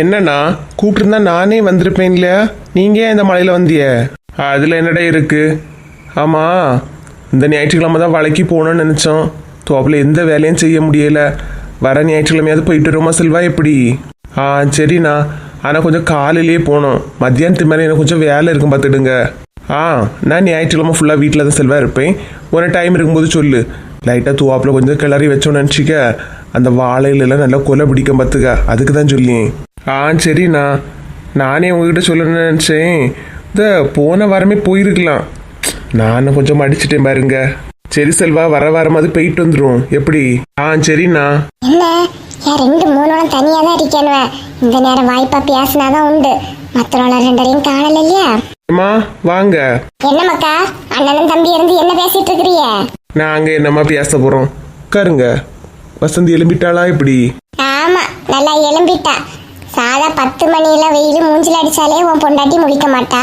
என்னண்ணா? கூப்பிட்டுருந்தா நானே வந்திருப்பேன் இல்லையா? நீங்க இந்த மலையில வந்திய? அதுல என்னடா இருக்கு? ஆமா இந்த ஞாயிற்றுக்கிழமை தான் வளைக்கு போகணும்னு நினைச்சோம். தோப்பில் எந்த வேலையும் செய்ய முடியல. வர ஞாயிற்றுக்கிழமையாவது போயிட்டு வருமா செல்வா எப்படி? ஆ சரிண்ணா. ஆனால் கொஞ்சம் காலையிலேயே போகணும். மத்தியானத்து மேலே எனக்கு கொஞ்சம் வேலை இருக்கும் பார்த்துடுங்க. ஆ நான் ஞாயிற்றுக்கிழமை ஃபுல்லாக வீட்டில் தான் செல்வா இருப்பேன். ஒரு டைம் இருக்கும்போது சொல்லு. லைட்டாக தூவாப்பில் கொஞ்சம் கிளறி வச்சோன்னு நினச்சிக்க. அந்த வாழையிலலாம் நல்லா கொலை பிடிக்கும் பார்த்துக்க. அதுக்கு தான் சொல்லி ஆ சரிண்ணா. நானே உங்ககிட்ட சொல்லணும்னு நினச்சேன். இந்த போன வாரமே போயிருக்கலாம். நானும் கொஞ்சம் மடிச்சிட்டேன் பாருங்க. சரி செல்வா வர வாரமாவது போயிட்டு வந்துடும் எப்படி? ஆ சரிண்ணா. ரெண்டு மூணோളം தனியா தான் இருக்கேனுவேன் இந்த நேரம் வாய்ப்பா பேசினாதான் உண்டு. மற்றவங்கள ரெண்டரையும் காணல இல்லையா அம்மா வாங்க. என்ன மக்கா அண்ணனும் தம்பி இருந்து என்ன பேசிட்டு இருக்கிறீங்க? நாங்கள் என்னம்மா பேச போகிறோம் உட்காருங்க. வசந்தி எலும்பிட்டாளா இப்படி ஆமா நல்லா எலும்பிட்டா. சாதா பத்து மணியில வெயில் மூஞ்சில அடிச்சாலே உன் பொண்டாட்டி முழிக்க மாட்டா.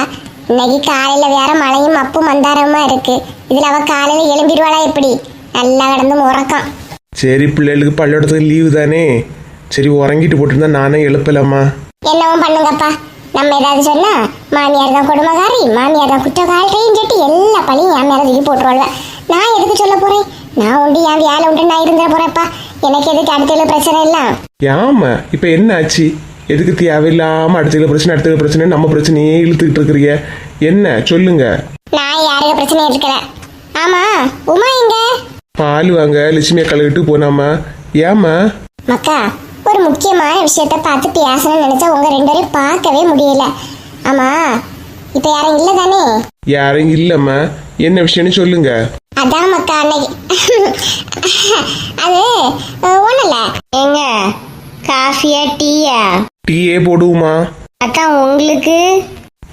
இன்னைக்கு காலையில வேற மழையும் மப்பும் மந்தாரமா இருக்கு. இதுல அவ காலையில எலும்பிடுவாளா எப்படி? நல்லா கிடந்து உறக்கம் சரி பிள்ளைகளுக்கு பள்ளிக்கூடத்துக்கு லீவு தானே? சரி உறங்கிட்டு போட்டிருந்தா நானே எழுப்பலாமா? என்னவும் பண்ணுங்கப்பா. நம்ம ஏதாவது சொன்னா மாமியார் தான் கொடுமைகாரி மாமியார் தான் குற்றக்காரின்னு சொல்லிட்டு எல்லா பழியும் என் மேல தூக்கி போட்டுருவாள் நான் எதுக்கு சொல்ல போறேன்? நான் உண்டு என் வேலை உண்டு நான் இருந்துட போறேன்ப்பா. எனக்கு எதுக்கு அடுத்த பிரச்சனை இல்லை ஏமா இப்போ என்ன ஆச்சு? எதுக்கு தேவையில்லாம அடுத்த பிரச்சனை அடுத்த பிரச்சனை நம்ம பிரச்சனையே இழுத்துக்கிட்டு இருக்கிறீங்க. என்ன? சொல்லுங்க. நான் யாருக்கு பிரச்சனை இருக்கல? ஆமா உமா எங்க? பால் வாங்க லட்சுமி கழுவிட்டு போனாமா? ஏமா மக்கா ஒரு முக்கியமான விஷயத்த பார்த்து பேசணும்னு நினைச்சா உங்க ரெண்டு பேரையும் பார்க்கவே முடியல. ஆமா இப்ப யாரும் இல்ல தானே? யாரும் இல்லம்மா. என்ன விஷயம்னு சொல்லுங்க. அதான் மக்கா அன்னைக்கு. அது ஒண்ணும் இல்ல எங்க காஃபியா டீயா? டீயே போடுவோமா? அதான் உங்களுக்கு?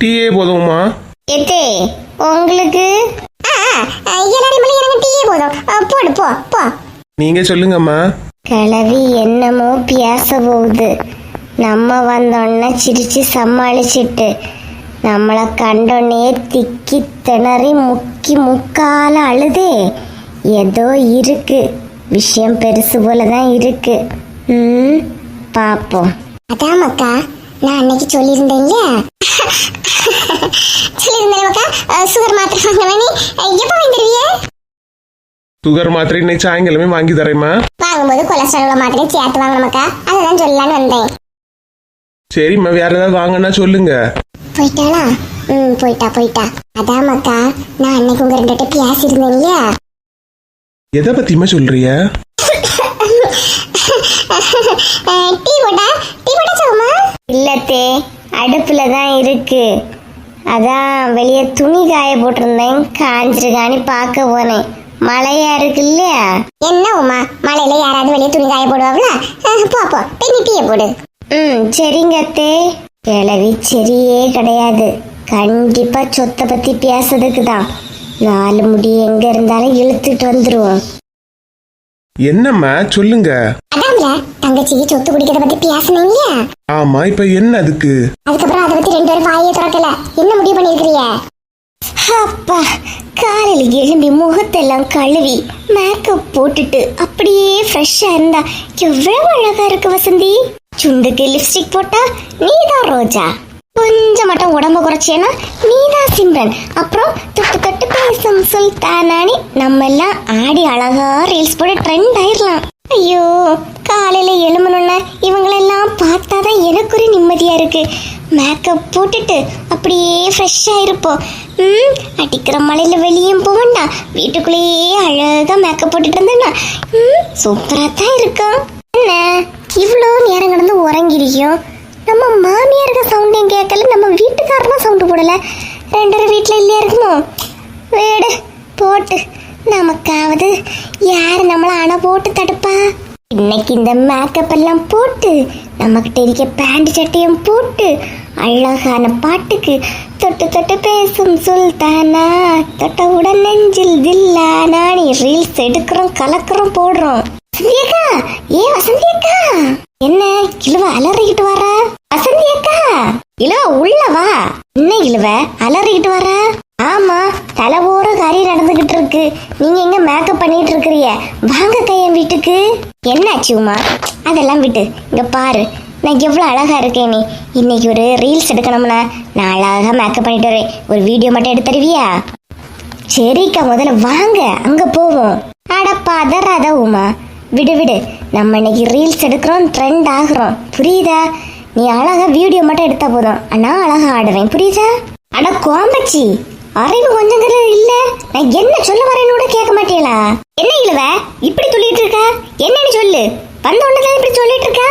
டீயே போதுமா எத்தே உங்களுக்கு? எல்லாரும் எனக்கு டீயே போதும். ஆ, போடு போ போ. நீங்க சொல்லுங்கம்மா. கிளவி என்னமோ பேச போகுது. நம்ம வந்தோடனே சிரிச்சு சமாளிச்சிட்டு நம்மளை கண்டோடனே திக்கி திணறி முக்கி முக்கால அழுதே. ஏதோ இருக்கு. விஷயம் பெருசு போல தான் இருக்கு. ம்? பாப்போம். அதான் மக்கா நான் அன்னைக்கு சொல்லியிருந்தேன் இல்லையா? சொல்லியிருந்தேன் மக்கா சுகர் மாத்திரை வாங்க வேணி எப்போ வந்துடுவிய சுகர் மாத்திரை இன்னைக்கு சாயங்காலமே வாங்கி தரேம்மா. வாங்கும்போது கொலஸ்ட்ரால் மாத்திரையும் சேர்த்து வாங்கணுமாக்கா. அதுதான் சொல்லலான்னு வந்தேன். சரிம்மா வேற ஏதாவது வாங்கினா சொல்லுங்க. போயிட்டாளா? ம் போயிட்டா போயிட்டா. அதான் மக்கா நான் அன்னைக்கு உங்க ரெண்டு பேசியிருந்தேன் இல்லையா? எதை பத்தியமா சொல்றிய? டீ போட்டா? டீ போட்டா சோமா இல்லத்தே அடுப்புல தான் இருக்கு. அதான் வெளியே துணி காய போட்டிருந்தேன். காஞ்சிருக்கான்னு பார்க்க போனேன். மழையா இருக்கு இல்லையா? என்ன உமா மழையில யாராவது வெளியே துணி காய போடுவாங்களா? போ போ போய் நீ டீயை போடு. ம் சரிங்க அத்தே. கிளவி சரியே கிடையாது. கண்டிப்பா சொத்தை பத்தி பேசுறதுக்கு தான். நாலு முடி எங்க இருந்தாலும் இழுத்துட்டு வந்துருவோம். என்னம்மா சொல்லுங்க. அதான்ல தங்கச்சிக்கு சொத்து குடிக்கிறத பத்தி இல்லையா ஆமா இப்ப என்ன அதுக்கு? அதுக்கப்புறம் அதை பத்தி ரெண்டு பேரும் வாயே திறக்கல. என்ன முடிவு பண்ணிருக்கிறிய அப்பா காலையில் எழும்பி முகத்தெல்லாம் கழுவி மேக்கப் போட்டுட்டு அப்படியே ஃப்ரெஷ்ஷா இருந்தா எவ்வளவு அழகா இருக்கு வசந்தி. சுண்டுக்கு லிப்ஸ்டிக் போட்டா நீதான் ரோஜா. கொஞ்சம் மட்டும் உடம்ப குறைச்சேன்னா நீதா சிம்ரன். அப்புறம் தொட்டு தொட்டு பேசும் சுல்தானானி. நம்ம எல்லாம் ஆடி அழகா ரீல்ஸ் போட ட்ரெண்ட் ஆயிடலாம் ஐயோ காலையில எழுமணும்னா இவங்களெல்லாம் பார்த்தாதான் எனக்கு ஒரு நிம்மதியா இருக்கு. மேக்கப் போட்டுட்டு அப்படியே ஃப்ரெஷ்ஷாக இருப்போம் ம் அடிக்கிற மழையில் வெளியும் போக வேண்டாம். வீட்டுக்குள்ளேயே அழகாக மேக்கப் போட்டுட்டு இருந்தேன்னா ம் சூப்பராக தான் இருக்கும். என்ன இவ்வளோ நேரம் கடந்து உறங்கிருக்கியோ? நம்ம மாமியாருக்கு சவுண்டையும் கேட்கல நம்ம வீட்டுக்காரனா சவுண்டு போடல. ரெண்டரை வீட்டில் இல்லையா இருக்குமோ? வீடு போட்டு. நமக்காவது யார் நம்மளை அணை போட்டு தடுப்பா? இன்னைக்கு இந்த மேக்கப் எல்லாம் போட்டு நமக்கிட்ட இருக்க பேண்ட் சட்டையும் போட்டு அழகான பாட்டுக்கு தொட்டு தொட்டு பேசும் சுல்தானா. தொட்டவுடன் நெஞ்சில் தில்லானா நீ ரீல்ஸ் எடுக்கிறோம் கலக்கிறோம் போடுறோம். வசந்தி ஏ வசந்தியக்கா. என்ன கிழவ அலறிக்கிட்டு வரா வசந்தி அக்கா இழுவ உள்ள வா. என்ன இழுவ? அலறிக்கிட்டு வர ஆமா தலை போற கறி நடந்துகிட்டு இருக்கு. நீங்க எங்க மேக்கப் பண்ணிட்டு இருக்கிறீங்க? வாங்க கையன் வீட்டுக்கு. என்னாச்சு உமா? அதெல்லாம் விட்டு இங்க பாரு. நான் எவ்வளோ அழகா இருக்கேன் நீ. இன்னைக்கு ஒரு ரீல்ஸ் எடுக்கணும்னா நான் அழகா மேக்கப் பண்ணிட்டு வரேன் ஒரு வீடியோ மட்டும் எடுத்து தருவியா சரிக்கா முதல்ல வாங்க. அங்க போவோம். அட பதறாத உமா. விடு விடு. நம்ம இன்னைக்கு ரீல்ஸ் எடுக்கிறோம் ட்ரெண்ட் ஆகுறோம். புரியுதா? நீ அழகா வீடியோ மட்டும் எடுத்தா போதும். நான் அழகா ஆடுறேன் புரியுதா? அட கோம்பச்சி. அறிவு கொஞ்சம் இல்ல. நான் என்ன சொல்ல வரேன்னு கூட கேட்க மாட்டேங்களா என்ன இழுவ? இப்படி சொல்லிட்டு இருக்க? என்னன்னு சொல்லு. வந்த உடனே இப்படி சொல்லிட்டு இருக்க?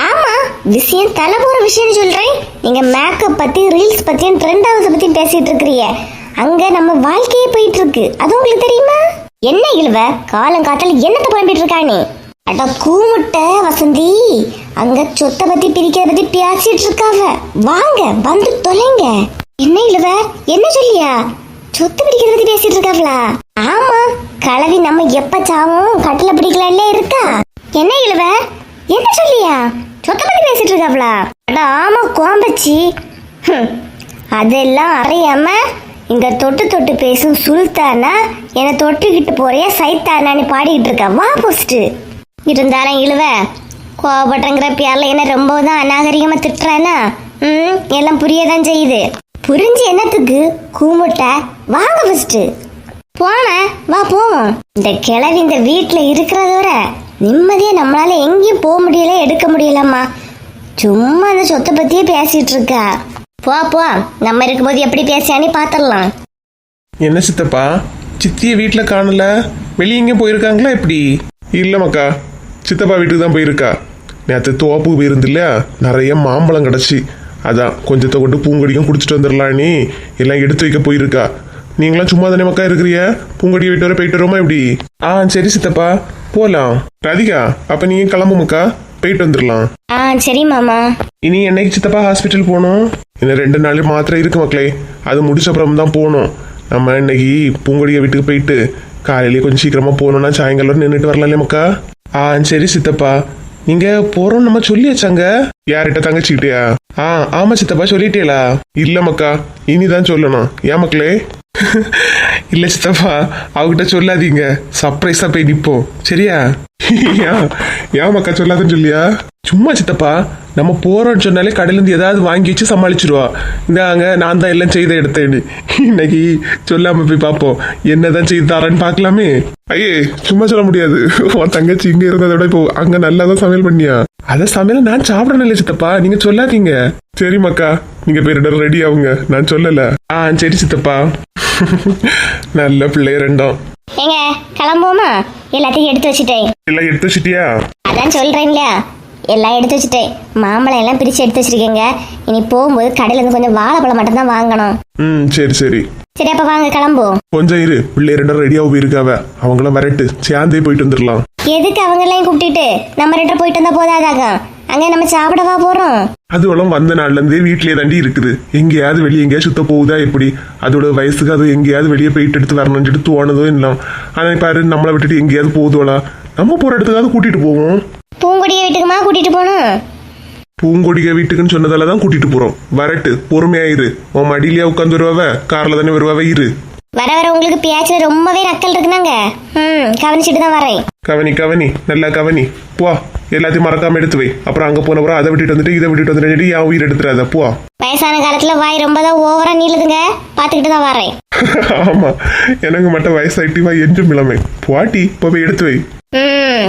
ஆமா விஷயம் தலை போற விஷயம் சொல்றேன். நீங்க மேக்கப் பத்தி ரீல்ஸ் பத்தியும் ட்ரெண்ட் ஹவுஸ் பத்தியும் பேசிட்டு இருக்கிறீங்க. அங்க நம்ம வாழ்க்கையே போயிட்டு இருக்கு. அது உங்களுக்கு தெரியுமா? என்ன இழுவ? காலம் காத்தால என்னத்தை புலம்பிட்டு இருக்கா நீ அட கூமுட்ட வசந்தி. அங்க சொத்தை பத்தி பிரிக்கிறத பத்தி பேசிட்டு இருக்காவ. வாங்க வந்து தொலைங்க. என்ன இழுவ? என்ன சொல்லியா? சொத்து பிடிக்கிறத பத்தி பேசிட்டு இருக்காங்களா ஆமா கலவி நம்ம எப்ப சாவும் கட்டில பிடிக்கல இருக்கா? என்ன இழுவ? என்ன சொல்லியா? சொத்தை பத்தி பேசிட்டு இருக்காங்களா அட ஆமா கோம்பச்சி. அதெல்லாம் அறியாம இங்க தொட்டு தொட்டு பேசும் சுல்தானா என்னை தொட்டுக்கிட்டு போறியா சைத்தானான்னு பாடிக்கிட்டு இருக்கா. வா போஸ்ட்டு இருந்தாலும் இழுவ. கோவப்பட்டங்கிற பேரில் என்ன ரொம்ப தான் அநாகரிகமா திட்டுறானா? ம் எல்லாம் புரியதான் செய்யுது. புரிஞ்சு என்னத்துக்கு? கூமுட்ட வாங்க ஃபஸ்ட்டு போன வா போவோம். இந்த கிழவி இந்த வீட்டில் இருக்கிறத விட நம்மளால எங்கேயும் போக முடியல எடுக்க முடியலம்மா. சும்மா அந்த சொத்தை பற்றியே பேசிட்டு இருக்கா. போ போ நம்ம இருக்கும்போது எப்படி பேசியானே பார்த்துடலாம் என்ன சித்தப்பா? சித்திய வீட்டில் காணல. வெளியே எங்கேயும் போயிருக்காங்களா எப்படி? இல்லை மக்கா. சித்தப்பா வீட்டுக்கு தான் போயிருக்கா. நேற்று தோப்பு போயிருந்து இல்லையா நிறைய மாம்பழம் கிடச்சி. அதான் கொஞ்சத்தை கொண்டு பூங்கொடியும் குடிச்சிட்டு வந்துடலான்னு எல்லாம் எடுத்து வைக்க போயிருக்கா. நீங்களாம் சும்மா தானே மக்கா இருக்கிறிய பூங்கொடியை விட்டு வர போயிட்டு வரோமா எப்படி? ஆ சரி சித்தப்பா. போகலாம் ராதிகா அப்போ நீங்கள் கிளம்பு மக்கா. போயிட்டு வந்துடலாம். ஆ சரி மாமா. இனி என்னைக்கு சித்தப்பா ஹாஸ்பிட்டல் போகணும்? இன்னும் ரெண்டு நாள் மாத்திரை இருக்கு மக்களே. அது முடிச்ச அப்புறம் தான் போகணும். நம்ம இன்னைக்கு பூங்கொடிய வீட்டுக்கு போயிட்டு காலையிலேயே கொஞ்சம் சீக்கிரமா போகணும்னா சாயங்காலம் நின்றுட்டு வரலாம்ல மக்கா. ஆ சரி சித்தப்பா. நீங்க போறோம் நம்ம சொல்லியாச்சாங்க? யார்கிட்ட தங்கச்சிக்கிட்டயா? ஆ ஆமா சித்தப்பா சொல்லிட்டேலா. இல்ல மக்கா இனிதான் சொல்லணும். ஏன் மக்களே? இல்ல சித்தப்பா அவகிட்ட சொல்லாதீங்க. சர்ப்ரைஸா போய் நிப்போம். சரியா? ஏன் மக்கா சொல்லாதுன்னு சொல்லியா? சும்மா சித்தப்பா நம்ம போறோம்னு சொன்னாலே கடையில இருந்து ஏதாவது வாங்கி வச்சு சமாளிச்சிருவா. இந்தாங்க நான் தான் எல்லாம் செய்த எடுத்தேன்னு. இன்னைக்கு சொல்லாம போய் பார்ப்போம். என்னதான் செய்து தரேன்னு பார்க்கலாமே. ஐயே சும்மா சொல்ல முடியாது. உன் தங்கச்சி இங்க இருந்ததை விட இப்போ அங்க நல்லா தான் சமையல் பண்ணியா? அத சமையல் நான் சாப்பிடணும் இல்லை சித்தப்பா. நீங்க சொல்லாதீங்க. சரி மக்கா. நீங்க பேரிடம் ரெடி ஆகுங்க நான் சொல்லல. ஆ சரி சித்தப்பா. நல்ல பிள்ளை ரெண்டும். ஏங்க கிளம்புவோமா? எல்லாத்தையும் எடுத்து வச்சுட்டேன். எல்லாம் எடுத்து வச்சிட்டியா? அதான் சொல்றேன்ல. எல்லாம் எடுத்து வச்சுட்டேன். மாம்பழம் எல்லாம் பிரிச்சு எடுத்து வச்சிருக்கேங்க. இனி போகும்போது கடையில இருந்து கொஞ்சம் வாழைப்பழம் மட்டும் தான் வாங்கணும். ம் சரி சரி. சரி அப்ப வாங்க கிளம்புவோம். கொஞ்சம் இரு. பிள்ளை ரெண்டும் ரெடியாக போயிருக்காவ அவங்களும் வரட்டு. சேர்ந்தே போயிட்டு வந்துடலாம். எதுக்கு அவங்க எல்லாம் கூப்பிட்டுட்டு? நம்ம ரெண்டு போயிட்டு வந்தா போதாதாங்க அங்க நம்ம சாப்பிடவா போறோம்? அதுவெல்லாம் வந்த நாள்ல இருந்தே வீட்லயே தாண்டி இருக்குது. எங்கேயாவது வெளியே எங்கேயாவது சுத்த போகுதா எப்படி? அதோட வயசுக்கு அது எங்கேயாவது வெளியே போயிட்டு எடுத்து வரணும்னு சொல்லிட்டு தோணுதோ இல்லை ஆனா பாரு நம்மளை விட்டுட்டு எங்கேயாவது போகுதோளா நம்ம போற இடத்துக்காவது கூட்டிட்டு போவோம். பூங்கொடிய வீட்டுக்குமா கூட்டிட்டு போகணும்? பூங்கொடிக வீட்டுக்குன்னு சொன்னதால தான் கூட்டிட்டு போறோம். வரட்டு பொறுமையா இரு. உன் மடியிலேயே உட்காந்து வருவாவ கார்ல தானே வருவாவ இரு. வர வர உங்களுக்கு பேச்சுல ரொம்பவே நக்கல் இருக்குனாங்க. ம் கவனிச்சுட்டு தான் வரேன். கவனி கவனி நல்லா கவனி. போ எல்லாத்தையும் மறக்காம எடுத்து வை. அப்புறம் அங்க போனப்புறம் அதை விட்டுட்டு வந்துட்டு இதை விட்டுட்டு வந்துட்டு சொல்லி என் உயிர் எடுத்துறாத போ. வயசான காலத்துல வாய் ரொம்ப தான் ஓவரா நீளுதுங்க. பாத்துக்கிட்டு தான் வரேன். ஆமா எனக்கு மட்டும் வயசாயிட்டு வா என்றும் இளமை. பாட்டி போய் எடுத்து வை. ம்